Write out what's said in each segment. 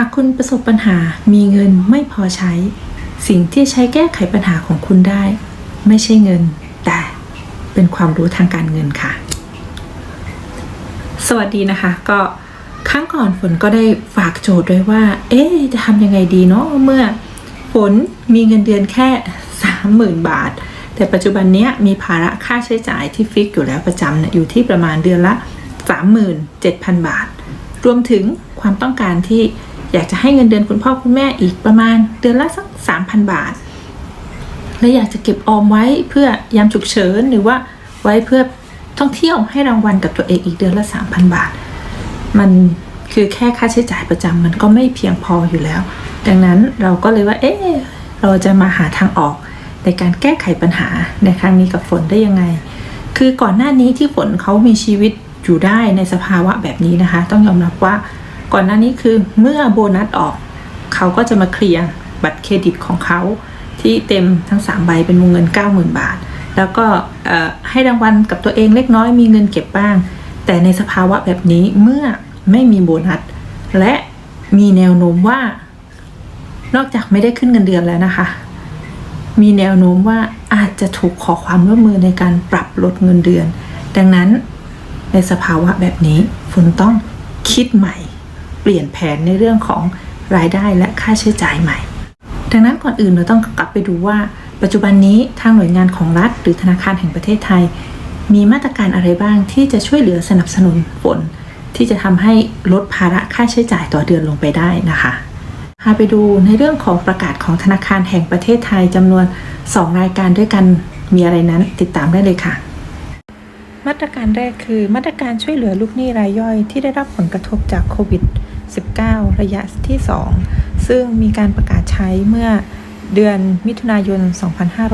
ากคุณประสบปัญหามีเงินไม่พอใช้ สิ่งที่ใช้แก้ไขปัญหาของคุณได้ ไม่ใช่เงิน แต่เป็นความรู้ทางการเงินค่ะ สวัสดีนะคะ ก็ครั้งก่อนฝนก็ได้ฝากโจทย์ไว้ว่า เอ๊จะทำยังไงดีเนาะเมื่อฝนมีเงินเดือนแค่สามหมื่นบาท แต่ปัจจุบันเนี้ยมีภาระค่าใช้จ่ายที่ฟิกอยู่แล้วประจำเนี่ยอยู่ที่ประมาณเดือนละ 37,000 บาท รวมถึงความต้องการที่ อยากจะให้เงินเดือนคุณพ่อคุณแม่อีกประมาณเดือนละสัก3,000 บาท และอยากจะเก็บออมไว้เพื่อยามฉุกเฉินหรือว่าไว้เพื่อท่องเที่ยวให้รางวัลกับตัวเองอีกเดือนละ 3,000 บาท มันคือแค่ค่าใช้จ่ายประจำมันก็ไม่เพียงพออยู่แล้ว ดังนั้นเราก็เลยว่า เอ๊ะเราจะมาหาทางออกในการแก้ไขปัญหาในครั้งนี้กับฝนได้ยังไง คือก่อนหน้านี้ที่ฝนเขามีชีวิตอยู่ได้ในสภาวะแบบนี้นะคะ ต้องยอมรับว่า ก่อนหน้านี้คือเมื่อโบนัสออก เขาก็จะมาเคลียร์บัตรเครดิตของเขาที่เต็มทั้ง 3 ใบเป็นวงเงิน 90,000 บาท แล้วก็ให้รางวัลกับตัวเองเล็กน้อยมีเงินเก็บบ้าง แต่ในสภาวะแบบนี้เมื่อไม่มีโบนัส และมีแนวโน้มว่า นอกจากไม่ได้ขึ้นเงินเดือนแล้วนะคะ มีแนวโน้มว่าอาจจะถูกขอความร่วมมือในการปรับลดเงินเดือน ดังนั้นในสภาวะแบบนี้ฝนต้องคิดใหม่ ลี่ยนแผนในเรื่องของรายได้และค่าใช้จ่ายใหม่ ดังนั้นก่อนอื่นเราต้องกลับไปดูว่า ปัจจุบันนี้ทางหน่วยงานของรัฐ หรือธนาคารแห่งประเทศไทย มีมาตรการอะไรบ้างที่จะช่วยเหลือสนับสนุนฝนที่จะทำให้ลดภาระค่าใช้จ่ายต่อเดือนลงไปได้นะคะพาไปดูในเรื่องของประกาศของธนาคารแห่งประเทศไทยจำนวน 2 รายการด้วยกันมีอะไรนั้นติดตามได้เลยค่ะ มาตรการแรกคือมาตรการช่วยเหลือลูกหนี้รายย่อยที่ได้รับผลกระทบจากโควิด -19 ระยะที่ 2 ซึ่งมีการประกาศใช้เมื่อเดือนมิถุนายน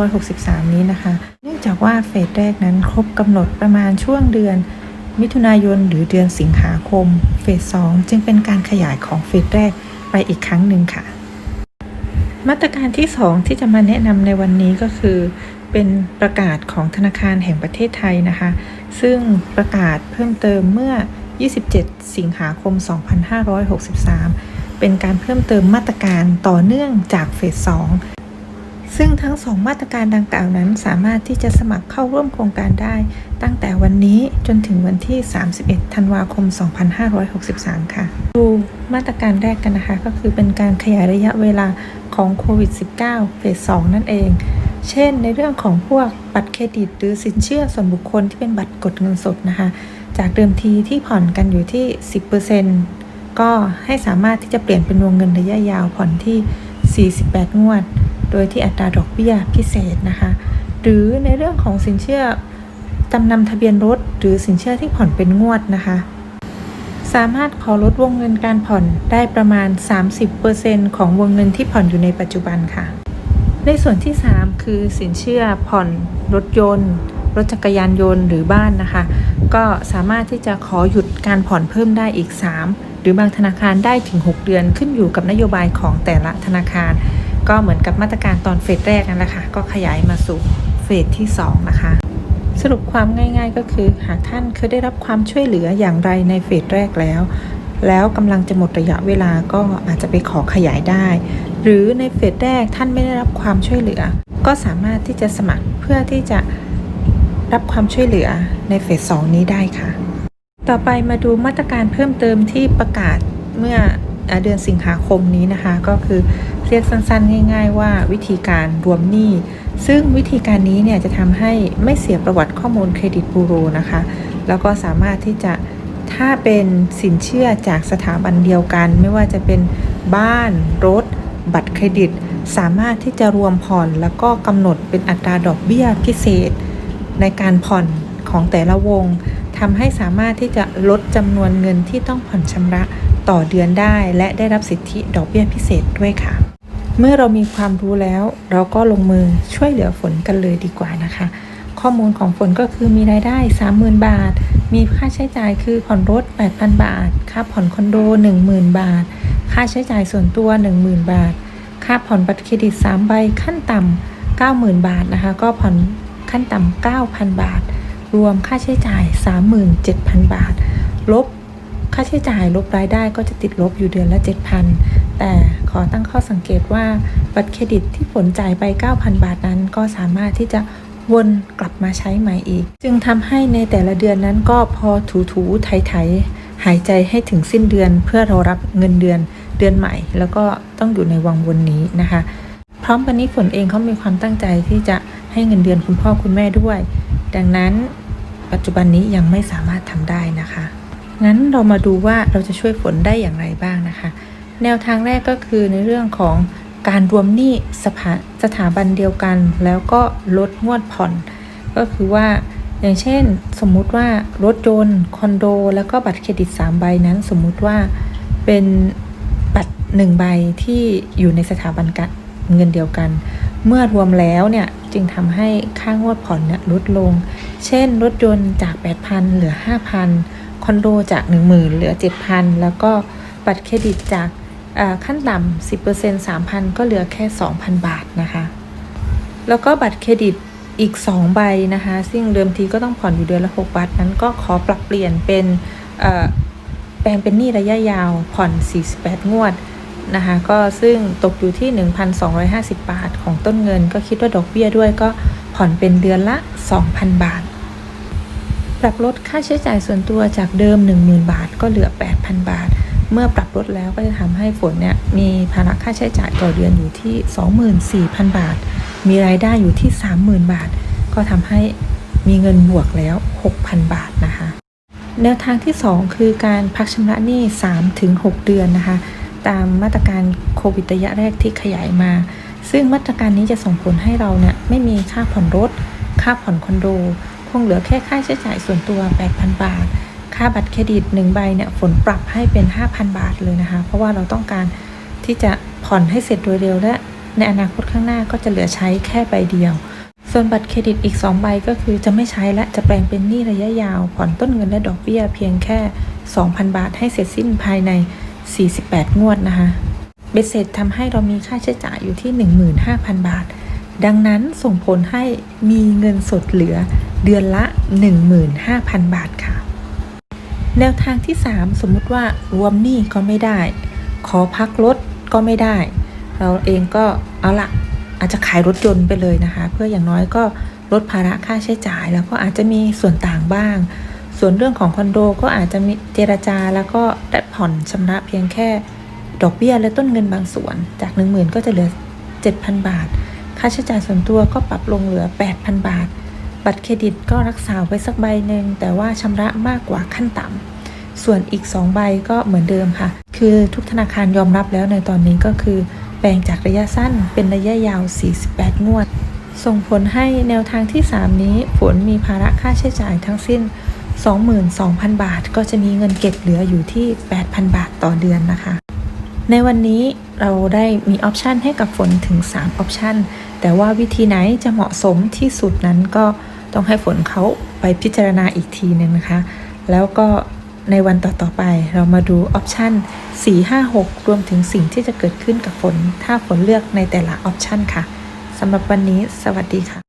2563 นี้นะคะ เนื่องจากว่าเฟสแรกนั้นครบกำหนดประมาณช่วงเดือนมิถุนายนหรือเดือนสิงหาคม เฟส 2 จึงเป็นการขยายของเฟสแรกไปอีกครั้งหนึ่งค่ะ มาตรการที่ 2 ที่จะมาแนะนำในวันนี้ก็คือ เป็นประกาศของธนาคารแห่งประเทศไทยนะคะ ซึ่งประกาศเพิ่มเติมเมื่อ 27 สิงหาคม 2563 เป็นการเพิ่มเติมมาตรการต่อเนื่องจากเฟส 2 ซึ่งทั้งสองมาตรการดังกล่าวนั้นสามารถที่จะสมัครเข้าร่วมโครงการได้ ตั้งแต่วันนี้จนถึงวันที่ 31 ธันวาคม 2563 ค่ะดูมาตรการแรกกันนะคะ ก็คือเป็นการขยายระยะเวลาของโควิด -19 เฟส 2 นั่นเองเช่นในเรื่องของพวกบัตรเครดิตหรือสินเชื่อส่วนบุคคลที่เป็นบัตรกดเงินสดนะคะ จากเดิมทีที่ผ่อนกันอยู่ที่ 10%ก็ให้สามารถที่จะเปลี่ยนเป็นวงเงินระยะยาวผ่อนที่ 48 งวด โดยที่อัตราดอกเบี้ยพิเศษนะคะ หรือในเรื่องของสินเชื่อจำนำทะเบียนรถ หรือสินเชื่อที่ผ่อนเป็นงวดนะคะ สามารถขอลดวงเงินการผ่อนได้ประมาณ 30%ของวงเงินที่ผ่อนอยู่ในปัจจุบันค่ะ ในส่วนที่ 3 คือสินเชื่อผ่อนรถยนต์ รถจักรยานยนต์หรือบ้านนะคะ ก็สามารถที่จะขอหยุดการผ่อนเพิ่มได้อีก 3 หรือบางธนาคารได้ถึง 6 เดือนขึ้นอยู่กับนโยบายของแต่ละธนาคาร ก็เหมือนกับมาตรการตอนเฟสแรกนั่นแหละค่ะก็ขยายมาสู่เฟสที่ 2 นะคะ สรุปความง่าย ๆ ก็คือหากท่านเคยได้รับความช่วยเหลืออย่างไรในเฟสแรกแล้ว แล้วกำลังจะหมดระยะเวลาก็อาจจะไปขอขยายได้ หรือในเฟสแรกท่านไม่ได้รับความช่วยเหลือ ก็สามารถที่จะสมัครเพื่อที่จะ รับความช่วยเหลือในเฟส 2 นี้ได้ค่ะ ต่อไปมาดูมาตรการเพิ่มเติมที่ประกาศเมื่อเดือนสิงหาคมนี้นะคะ ก็คือเรียกสั้นๆ ง่าย ๆ ว่าวิธีการรวมหนี้ ซึ่งวิธีการนี้เนี่ยจะทำให้ไม่เสียประวัติข้อมูลเครดิตบูโรนะคะ แล้วก็สามารถที่จะถ้าเป็นสินเชื่อจากสถาบันเดียวกัน ไม่ว่าจะเป็นบ้าน รถ บัตรเครดิต สามารถที่จะรวมผ่อนแล้วก็กำหนดเป็นอัตราดอกเบี้ยพิเศษ ในการผ่อนของแต่ละวงทำให้สามารถที่จะลดจำนวนเงินที่ต้องผ่อนชำระต่อเดือนได้ และได้รับสิทธิดอกเบี้ยพิเศษด้วยค่ะ เมื่อเรามีความรู้แล้ว เราก็ลงมือช่วยเหลือฝนกันเลยดีกว่านะคะ ข้อมูลของฝนก็คือมีรายได้ 30,000 บาท มีค่าใช้จ่ายคือผ่อนรถ 8,000 บาท ค่าผ่อนคอนโด 10,000 บาท ค่าใช้จ่ายส่วนตัว 10,000 บาท ค่าผ่อนบัตรเครดิต 3 ใบขั้นต่ำ90,000 บาทนะคะ ก็ผ่อน ขั้นต่ำ9,000 บาท รวมค่าใช้จ่าย 37,000 บาท ลบค่าใช้จ่ายลบรายได้ก็จะติดลบอยู่เดือนละ 7,000 แต่ขอตั้งข้อสังเกตว่าบัตรเครดิตที่ฝนจ่ายไป 9,000 บาทนั้น ก็สามารถที่จะวนกลับมาใช้ใหม่อีก จึงทำให้ในแต่ละเดือนนั้นก็พอถูๆไถๆหายใจให้ถึงสิ้นเดือน เพื่อเรารับเงินเดือนเดือนใหม่ แล้วก็ต้องอยู่ในวังวนนี้นะคะ พร้อมกันนี้ฝนเองเขามีความตั้งใจที่จะ ให้เงินเดือนคุณพ่อคุณแม่ด้วย ดังนั้นปัจจุบันนี้ยังไม่สามารถทำได้นะคะ งั้นเรามาดูว่าเราจะช่วยฝนได้อย่างไรบ้างนะคะ แนวทางแรกก็คือในเรื่องของการรวมหนี้สถาสถาบันเดียวกัน แล้วก็ลดงวดผ่อน ก็คือว่าอย่างเช่นสมมุติว่ารถยนต์คอนโด แล้วก็บัตรเครดิต 3 ใบนั้น สมมุติว่าเป็นบัตร 1 ใบที่อยู่ในสถาบันเงินเดียวกัน เมื่อรวมแล้วเนี่ย จึงทำให้ค่างวดผ่อนเนี่ยลดลง เช่นรถยนต์จาก 8,000 เหลือ 5,000 คอนโดจาก 10,000 เหลือ 7,000 แล้วก็บัตรเครดิตจากขั้นต่ำ10% 3,000 ก็เหลือแค่ 2,000 บาทนะคะ แล้วก็บัตรเครดิตอีก 2 ใบนะคะ ซึ่งเดิมทีก็ต้องผ่อนอยู่เดือนละ 6 บาท นั้นก็ขอปรับเปลี่ยนเป็นแปลงเป็นหนี้ระยะยาวผ่อน 48 งวด นะคะก็ซึ่งตกอยู่ที่ 1,250 บาทของต้นเงิน ก็คิดว่าดอกเบี้ยด้วยก็ผ่อนเป็นเดือนละ 2,000 บาท ปรับลดค่าใช้จ่ายส่วนตัวจากเดิม 10,000 บาท ก็เหลือ 8,000 บาท เมื่อปรับลดแล้วก็จะทำให้ฝนเนี่ยมีภาระค่าใช้จ่ายต่อเดือนอยู่ที่ 24,000 บาท มีรายได้อยู่ที่ 30,000 บาท ก็ทำให้มีเงินบวกแล้ว 6,000 บาทนะคะ แนวทางที่ 2 คือการพักชำระหนี้ 3-6 เดือนนะคะ ตามมาตรการโควิดระยะแรกที่ขยายมา ซึ่งมาตรการนี้จะส่งผลให้เราเนี่ยไม่มีค่าผ่อนรถ ค่าผ่อนคอนโด คงเหลือแค่ค่าใช้จ่ายส่วนตัว 8,000 บาท ค่าบัตรเครดิต1ใบเนี่ยฝนปรับให้เป็น 5,000 บาทเลยนะคะ เพราะว่าเราต้องการที่จะผ่อนให้เสร็จโดยเร็วและในอนาคตข้างหน้าก็จะเหลือใช้แค่ใบเดียว ส่วนบัตรเครดิตอีก 2 ใบก็คือจะไม่ใช้และจะแปลงเป็นหนี้ระยะยาว ผ่อนต้นเงินและดอกเบี้ยเพียงแค่ 2,000 บาทให้เสร็จสิ้นภายใน 48 งวดนะคะเบ็ดเสร็จทำให้เรามีค่าใช้จ่ายอยู่ที่ 15,000 บาท ดังนั้นส่งผลให้มีเงินสดเหลือเดือนละ 15,000 บาทค่ะ แนวทางที่ 3 สมมุติว่ารวมหนี้ก็ไม่ได้ ขอพักรถก็ไม่ได้ เราเองก็เอาละอาจจะขายรถยนต์ไปเลยนะคะ เพื่ออย่างน้อยก็ลดภาระค่าใช้จ่าย แล้วก็อาจจะมีส่วนต่างบ้าง ส่วนเรื่องของคอนโดก็อาจจะมีเจรจาแล้วก็ได้ผ่อนชำระเพียงแค่ ดอกเบี้ยและต้นเงินบางส่วน จาก 1 0,000 ก็จะเหลือ 7,000 บาท ค่าใช้จ่ายส่วนตัวก็ปรับลงเหลือ 8,000 บาท บัตรเครดิตก็รักษาไว้สักใบหนึ่งแต่ว่าชำระมากกว่าขั้นต่ำส่วนอีก 2 ใบก็เหมือนเดิมค่ะ คือทุกธนาคารยอมรับแล้วในตอนนี้ก็คือแบ่งจากระยะสั้นเป็นระยะยาว 48 งวดส่งผลให้แนวทางที่ 3 นี้ฝนมีภาระค่าใช้จ่ายทั้งสิ้น 22,000 บาท ก็จะมีเงินเก็บเหลืออยู่ที่ 8,000 บาทต่อเดือนนะคะ ในวันนี้เราได้มีออปชันให้กับฝนถึง 3 ออปชันแต่ว่าวิธีไหนจะเหมาะสมที่สุดนั้นก็ต้องให้ฝนเขาไปพิจารณาอีกทีหนึ่งนะคะ แล้วก็ในวันต่อ ๆ ไปเรามาดูออปชัน4 5 6 รวมถึงสิ่งที่จะเกิดขึ้นกับฝน ถ้าฝนเลือกในแต่ละออปชันค่ะสำหรับวันนี้ สวัสดีค่ะ